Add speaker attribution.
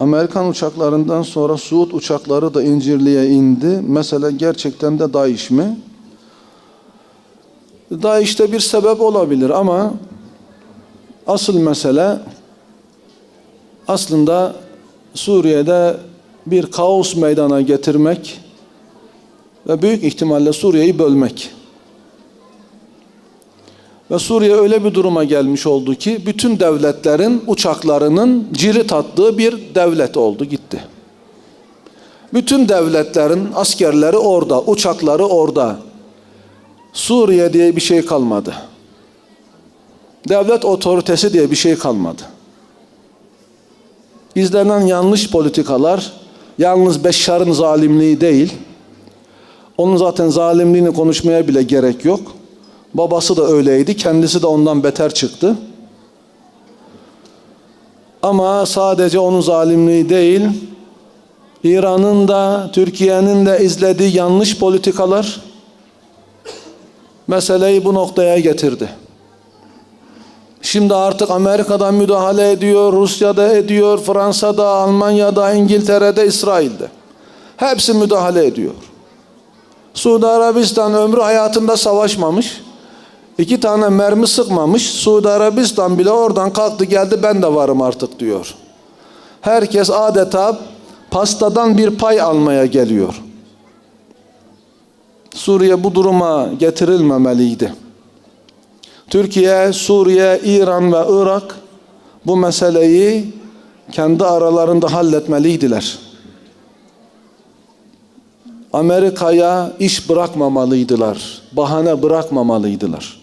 Speaker 1: Amerikan uçaklarından sonra Suud uçakları da İncirli'ye indi. Mesele gerçekten de DAEŞ mi? DAEŞ'te bir sebep olabilir ama asıl mesele aslında Suriye'de bir kaos meydana getirmek ve büyük ihtimalle Suriye'yi bölmek. Ve Suriye öyle bir duruma gelmiş oldu ki bütün devletlerin uçaklarının cirit attığı bir devlet oldu gitti. Bütün devletlerin askerleri orada, uçakları orada. Suriye diye bir şey kalmadı. Devlet otoritesi diye bir şey kalmadı. İzlenen yanlış politikalar yalnız Beşşar'ın zalimliği değil. Onun zaten zalimliğini konuşmaya bile gerek yok. Babası da öyleydi. Kendisi de ondan beter çıktı. Ama sadece onun zalimliği değil, İran'ın da Türkiye'nin de izlediği yanlış politikalar meseleyi bu noktaya getirdi. Şimdi artık Amerika'da müdahale ediyor, Rusya'da ediyor, Fransa'da, Almanya'da, İngiltere'de, İsrail'de. Hepsi müdahale ediyor. Suudi Arabistan ömrü hayatında savaşmamış. İki tane mermi sıkmamış. Suudi Arabistan bile oradan kalktı geldi ben de varım artık diyor. Herkes adeta pastadan bir pay almaya geliyor. Suriye bu duruma getirilmemeliydi. Türkiye, Suriye, İran ve Irak bu meseleyi kendi aralarında halletmeliydiler. Amerika'ya iş bırakmamalıydılar. Bahane bırakmamalıydılar.